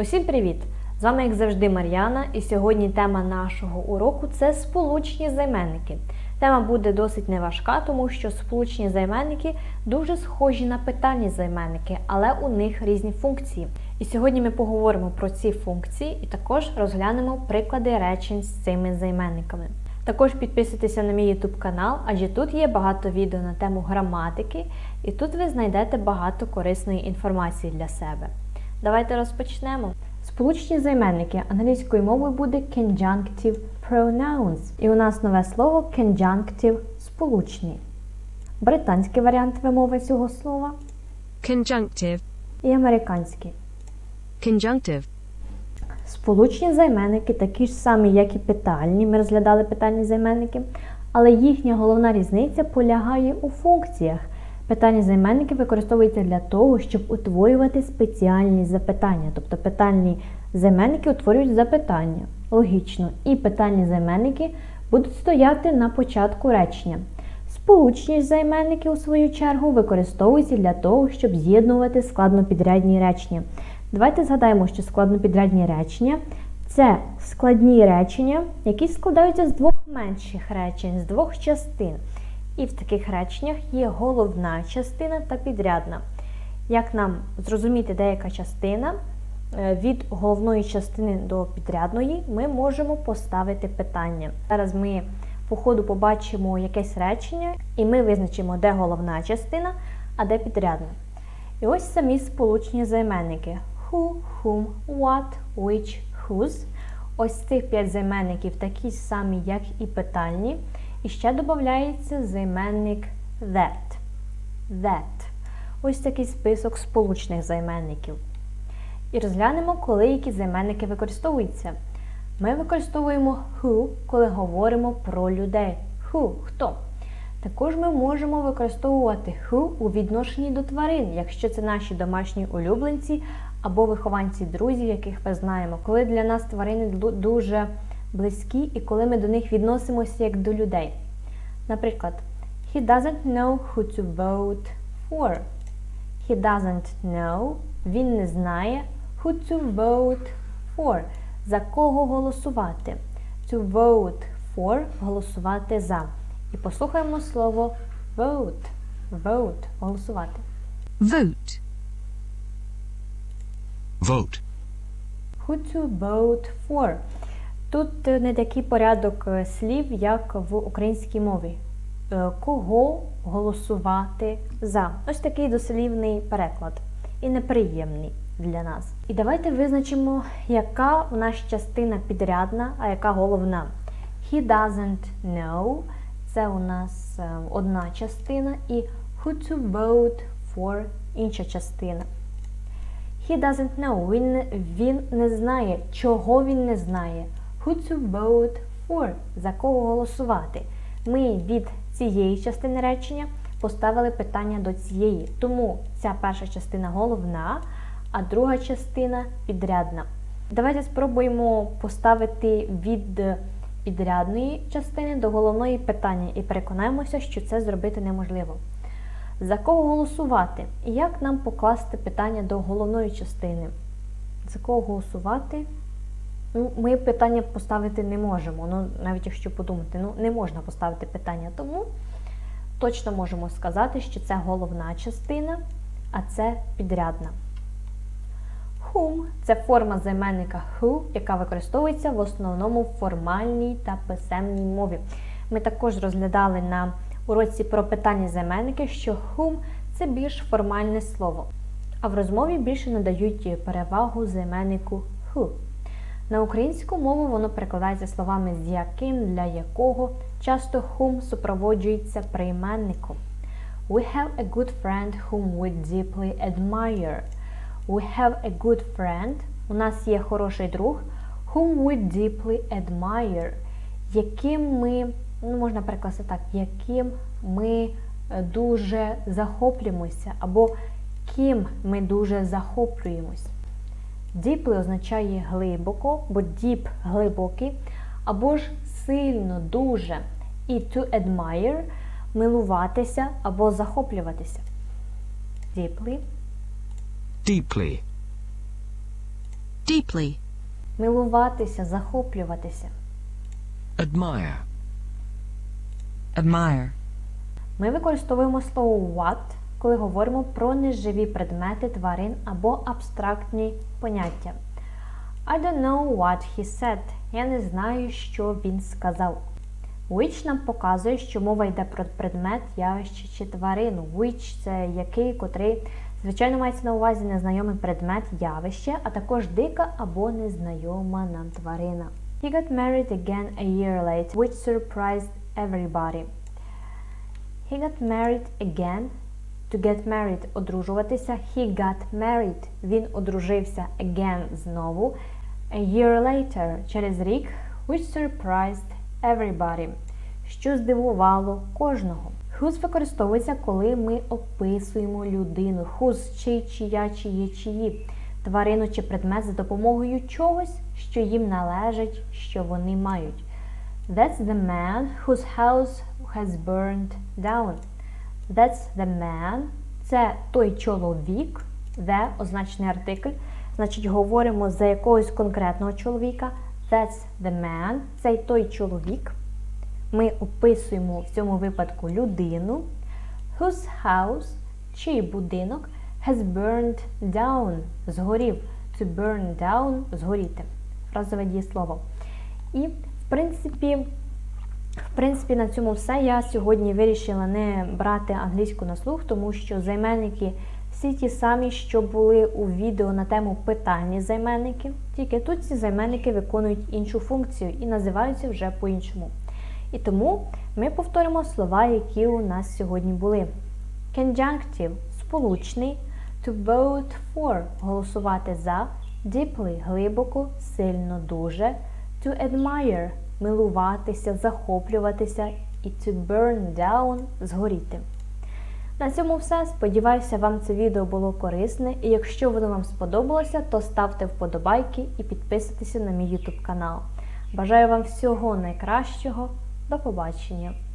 Усім привіт! З вами, як завжди, Мар'яна, і сьогодні тема нашого уроку це сполучні займенники. Тема буде досить неважка, тому що сполучні займенники дуже схожі на питальні займенники, але у них різні функції. І сьогодні ми поговоримо про ці функції і також розглянемо приклади речень з цими займенниками. Також підписуйтеся на мій YouTube канал, адже тут є багато відео на тему граматики, і тут ви знайдете багато корисної інформації для себе. Давайте розпочнемо. Сполучні займенники англійською мовою буде conjunctive pronouns. І у нас нове слово conjunctive сполучний. Британський варіант вимови цього слова Conjunctive. і американський. Conjunctive. Сполучні займенники такі ж самі, як і питальні. Ми розглядали питальні займенники, але їхня головна різниця полягає у функціях. Питальні займенники використовуються для того, щоб утворювати спеціальні запитання. Тобто питальні займенники утворюють запитання. Логічно. І питальні займенники будуть стояти на початку речення. Сполучні ж займенники, у свою чергу, використовуються для того, щоб з'єднувати складнопідрядні речення. Давайте згадаємо, що складнопідрядні речення це складні речення, які складаються з двох менших речень, з двох частин. І в таких реченнях є головна частина та підрядна. Як нам зрозуміти деяка частина е, від головної частини до підрядної, ми можемо поставити питання. Зараз ми по ходу побачимо якесь речення, і ми визначимо, де головна частина, а де підрядна. І ось самі сполучні займенники: who, whom, what, which, whose. Ось цих п'ять займенників такі самі, як і питальні. І ще додається займенник that. That. Ось такий список сполучних займенників. І розглянемо, коли які займенники використовуються. Ми використовуємо who, коли говоримо про людей. Who – хто. Також ми можемо використовувати who у відношенні до тварин, якщо це наші домашні улюбленці або вихованці друзів, яких ми знаємо, коли для нас тварини ду- дуже близькі і коли ми до них відносимося як до людей. Наприклад, he doesn't know who to vote for. He doesn't know, він не знає who to vote for, за кого голосувати. To vote for голосувати за. І послухаємо слово vote. Vote голосувати. Vote. Vote. Who to vote for. Тут е, не такий порядок е, слів, як в українській мові. Е, Кого голосувати за? Ось такий дослівний переклад. І неприємний для нас. І давайте визначимо, яка в нас частина підрядна, а яка головна. He doesn't know. Це у нас одна частина, і who to vote for інша частина. He doesn't know. Він, він не знає, чого він не знає. Who to vote for? За кого голосувати? Ми від цієї частини речення поставили питання до цієї. Тому ця перша частина головна, а друга частина підрядна. Давайте спробуємо поставити від підрядної частини до головної питання і переконаємося, що це зробити неможливо. За кого голосувати? Як нам покласти питання до головної частини? За кого голосувати? Ну, ми питання поставити не можемо. Ну, навіть якщо подумати, ну не можна поставити питання. Тому точно можемо сказати, що це головна частина, а це підрядна. Whom – це форма займенника who, яка використовується в основному в формальній та писемній мові. Ми також розглядали на уроці про питання займенники, що whom – це більш формальне слово, а в розмові більше надають перевагу займеннику who. На українську мову воно перекладається словами з яким, для якого, часто whom супроводжується прийменником. We have a good friend whom we deeply admire. We have a good friend. У нас є хороший друг, whom we deeply admire, яким ми, ну можна перекласти так, яким ми е, дуже захоплюємося, або ким ми дуже захоплюємось. Deeply означає глибоко, бо deep глибокий, або ж сильно, дуже. І to admire милуватися або захоплюватися. Deeply Deeply. deeply, Милуватися, захоплюватися. admire, admire, Ми використовуємо слово what, коли говоримо про неживі предмети тварин або абстрактні поняття. I don't know what he said. Я не знаю, що він сказав. Which нам показує, що мова йде про предмет, явище чи тварину. Which – це який, котрий, звичайно, мається на увазі незнайомий предмет, явище, а також дика або незнайома нам тварина. He got married again a year later, which surprised everybody. He got married again. To get married – одружуватися. He got married. Він одружився again знову. A year later – через рік. Which surprised everybody. Що здивувало кожного. Whose використовується, коли ми описуємо людину. Whose – чий, чия, чиї, чиї. Тварину чи предмет за допомогою чогось, що їм належить, що вони мають. That's the man whose house has burned down. That's the man. Це той чоловік, the означений артикль. Значить, говоримо за якогось конкретного чоловіка. That's the man. Цей той чоловік. Ми описуємо в цьому випадку людину. Whose house, чий будинок, has burned down. Згорів. To burn down згоріти. Фразове дієслово. І, в принципі, в принципі, на цьому все. Я сьогодні вирішила не брати англійську на слух, тому що займенники всі ті самі, що були у відео на тему питальні займенники. Тільки тут ці займенники виконують іншу функцію і називаються вже по-іншому. І тому ми повторимо слова, які у нас сьогодні були. Conjunctive – сполучний, to vote for – голосувати за, deeply – глибоко, сильно, дуже, to admire – милуватися, захоплюватися і to burn down – згоріти. На цьому все. Сподіваюся, вам це відео було корисне. І якщо воно вам сподобалося, то ставте вподобайки і підписуйтесь на мій YouTube канал. Бажаю вам всього найкращого. До побачення!